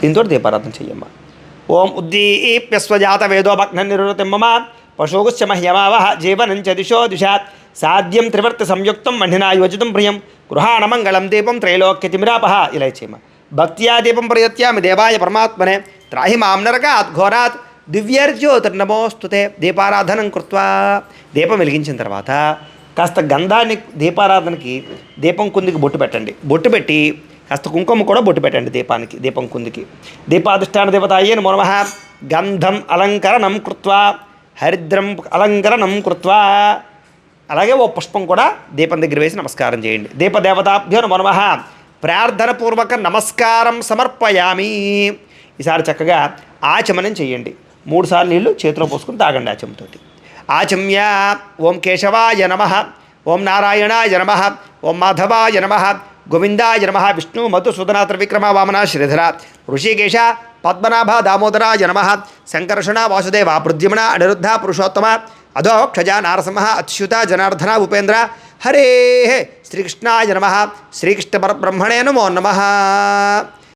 దీంతో దీపారాధన చెయ్యమ్మా. ఓం ఉద్దీప్య స్వజాత వేదోభగ్న నిరుతి మమ పశోగుశ్చ మహ్యమావ జీవనం చ దిశో దిశాత్ సాధ్యం త్రివర్తి సంయుక్తం మణినా యోజితం ప్రియం గృహాణమంగళం దీపం త్రైలోక్యతిమిరాపహ ఇలా చేయమ భక్త్యా దీపం ప్రయత్యామి దేవాయ పరమాత్మనే త్రాహి మాం నరకాత్ ఘోరాత్ దివ్యర్జ్యోతిర్నమోస్తుతే దీపారాధనం కృత్వా. దీపం వెలిగించిన తర్వాత కాస్త గంధాన్ని దీపారాధనకి దీపం కుందికి బొట్టు పెట్టండి. బొట్టు పెట్టి హస్త కుంకుమ కూడా బొట్టు పెట్టండి దీపానికి దీపం కుందికి. దీపాధిష్టాన దేవత అయ్యను మనమహ గంధం అలంకరణం కృత్వా హరిద్రం అలంకరణం కృత్వా. అలాగే ఓ పుష్పం కూడా దీపం దగ్గర వేసి నమస్కారం చేయండి. దీపదేవతాభ్యో నమ ప్రార్థనపూర్వక నమస్కారం సమర్పయామి. ఈసారి చక్కగా ఆచమనం చేయండి. మూడుసార్లు నీళ్ళు నీళ్ళు చేతిలో పోసుకుని తాగండి ఆచమతోటి ఆచమ్య ఓం కేశవాయ నమ. ఓం నారాయణాయ నమ. ఓం మాధవాయ నమ. गोविंदा जनमह विष्णु मधुसूदना त्रिविक्रम वामना, श्रीधर, ऋषिकेश, पद्मनाभ, दामोदरा जनमह संकर्षण, वासुदेव प्रद्युमण अनिरुद्ध, पुरुषोत्तम अधो क्षजा नारसिंह, अच्युता, जनार्दन उपेन्द्र हरे श्रीकृष्णा नमः, श्रीकृष्ण परब्रह्मणे नमो नम।